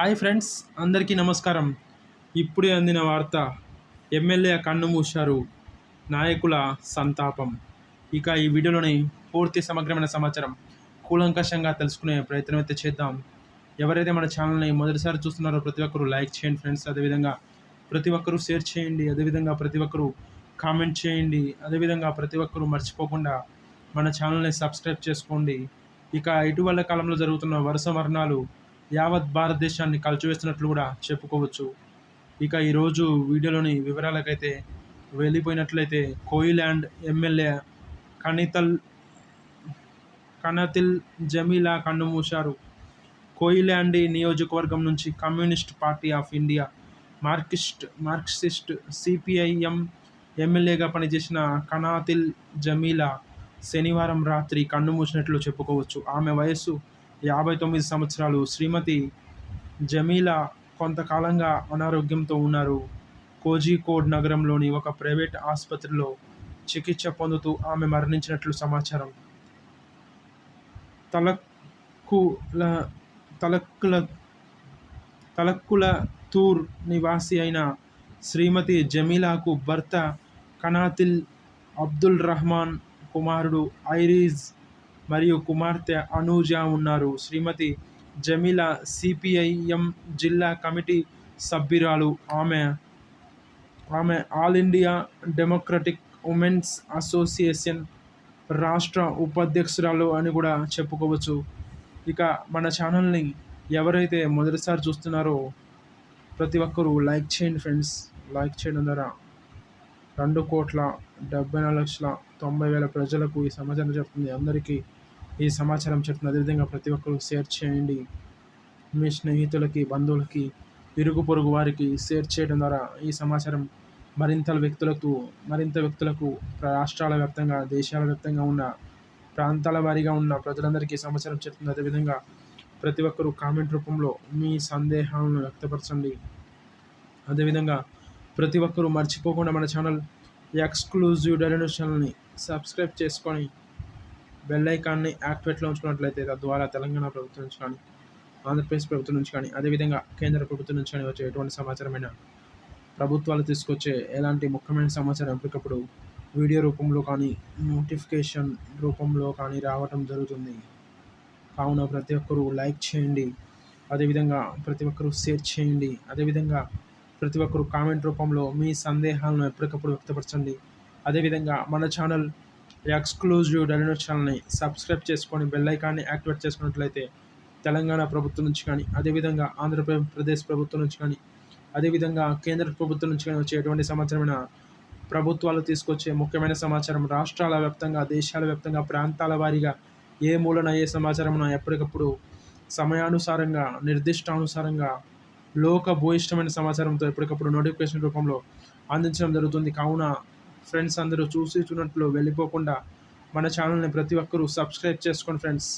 Hi friends అందరికీ నమస్కారం. ఇప్పుడే అందిన వార్త ఎమ్మెల్యే కన్ను మూశారు నాయకుల సంతాపం. ఇక ఈ వీడియోలోని పూర్తి సమగ్రమైన సమాచారం కూలంకషంగా తెలుసుకునే ప్రయత్నం అయితే చేద్దాం. ఎవరైతే మన ఛానల్ని మొదటిసారి చూస్తున్నారో ప్రతి ఒక్కరూ లైక్ చేయండి ఫ్రెండ్స్. అదేవిధంగా ప్రతి ఒక్కరూ షేర్ చేయండి. అదేవిధంగా ప్రతి ఒక్కరూ కామెంట్ చేయండి. అదేవిధంగా ప్రతి ఒక్కరూ మర్చిపోకుండా మన ఛానల్ని సబ్స్క్రైబ్ చేసుకోండి. ఇక ఇటీవల కాలంలో జరుగుతున్న వరుస మరణాలు యావత్ భారతదేశాన్ని కలిచివేస్తున్నట్లు కూడా చెప్పుకోవచ్చు. ఇక ఈరోజు వీడియోలోని వివరాలకైతే వెళ్ళిపోయినట్లయితే కోయిలాండ్ ఎమ్మెల్యే కణితల్ కనతిల్ జమీలా కన్నుమూశారు కోయిలాండి నియోజకవర్గం నుంచి communist party of India Marxist Marxist CPIM ఎమ్మెల్యేగా పనిచేసిన కనాతిల్ జమీలా శనివారం రాత్రి కన్నుమూసినట్లు చెప్పుకోవచ్చు. ఆమె వయస్సు యాభై తొమ్మిది సంవత్సరాలు శ్రీమతి జమీలా కొంతకాలంగా అనారోగ్యంతో ఉన్నారు. కోజికోడ్ నగరంలోని ఒక ప్రైవేట్ ఆసుపత్రిలో చికిత్స పొందుతూ ఆమె మరణించినట్లు సమాచారం. తలక్కుల తలక్కుల తలక్కుల తూర్ నివాసి అయిన శ్రీమతి జమీలాకు భర్త కనాతిల్ అబ్దుల్ రహమాన్ కుమారుడు ఐరీజ్ మరియు కుమార్తె అనూజ ఉన్నారు. శ్రీమతి జమీలా సిపిఐఎం జిల్లా కమిటీ సభ్యురాలు. ఆమె ఆమె all India democratic women's association రాష్ట్ర ఉపాధ్యక్షురాలు అని కూడా చెప్పుకోవచ్చు. ఇక మన ఛానల్ని ఎవరైతే మొదటిసారి చూస్తున్నారో ప్రతి ఒక్కరూ లైక్ చేయండి ఫ్రెండ్స్. లైక్ చేయడం ద్వారా రెండు కోట్ల డెబ్బై నాలుగు లక్షల తొంభై వేల ప్రజలకు ఈ సమాచారం చెప్తుంది. అందరికీ ఈ సమాచారం చెప్తుంది అదేవిధంగా ప్రతి ఒక్కరు షేర్ చేయండి. మీ స్నేహితులకి బంధువులకి ఇరుగు పొరుగు వారికి షేర్ చేయడం ద్వారా ఈ సమాచారం మరింత వ్యక్తులకు మరింత వ్యక్తులకు రాష్ట్రాల వ్యాప్తంగా దేశాల వ్యాప్తంగా ఉన్న ప్రాంతాల వారీగా ఉన్న ప్రజలందరికీ సమాచారం చెప్తుంది అదేవిధంగా ప్రతి ఒక్కరూ కామెంట్ రూపంలో మీ సందేహాలను వ్యక్తపరచండి. అదేవిధంగా ప్రతి ఒక్కరూ మర్చిపోకుండా మన ఛానల్ ఎక్స్క్లూజివ్ డైలీ ఛానల్ని సబ్స్క్రైబ్ చేసుకొని బెల్ ఐకాన్ని యాక్టివేట్లో ఉంచుకున్నట్లయితే తద్వారా తెలంగాణ ప్రభుత్వం నుంచి కానీ ఆంధ్రప్రదేశ్ ప్రభుత్వం నుంచి కానీ అదేవిధంగా కేంద్ర ప్రభుత్వం నుంచి కానీ వచ్చే ఎటువంటి సమాచారమైన ప్రభుత్వాలు తీసుకొచ్చే ఎలాంటి ముఖ్యమైన సమాచారం ఎప్పటికప్పుడు వీడియో రూపంలో కానీ నోటిఫికేషన్ రూపంలో కానీ రావటం జరుగుతుంది. కావున ప్రతి ఒక్కరూ లైక్ చేయండి. అదేవిధంగా ప్రతి ఒక్కరూ షేర్ చేయండి. అదేవిధంగా ప్రతి ఒక్కరూ కామెంట్ రూపంలో మీ సందేహాలను ఎప్పటికప్పుడు వ్యక్తపరచండి. అదేవిధంగా మన ఛానల్ ఎక్స్క్లూజివ్ డైనో ఛానల్ని సబ్స్క్రైబ్ చేసుకొని బెల్ ఐకాన్ని యాక్టివేట్ చేసుకున్నట్లయితే తెలంగాణ ప్రభుత్వం నుంచి కానీ అదేవిధంగా ఆంధ్రప్రదేశ్ ప్రభుత్వం నుంచి కానీ అదేవిధంగా కేంద్ర ప్రభుత్వం నుంచి కానీ వచ్చే ఎటువంటి సమాచారమైన ప్రభుత్వాలు తీసుకొచ్చే ముఖ్యమైన సమాచారం రాష్ట్రాల వ్యాప్తంగా దేశాల వ్యాప్తంగా ప్రాంతాల వారీగా ఏ మూలన ఏ సమాచారం ఎప్పటికప్పుడు సమయానుసారంగా నిర్దిష్టానుసారంగా లోక భూయిష్టమైన సమాచారంతో ఎప్పటికప్పుడు నోటిఫికేషన్ రూపంలో అందించడం జరుగుతుంది. కావున ఫ్రెండ్స్ అందరూ చూసి చూడట్లు వెళ్ళిపోకుండా మన ఛానల్ని ప్రతి ఒక్కరూ సబ్స్క్రైబ్ చేసుకోండి ఫ్రెండ్స్.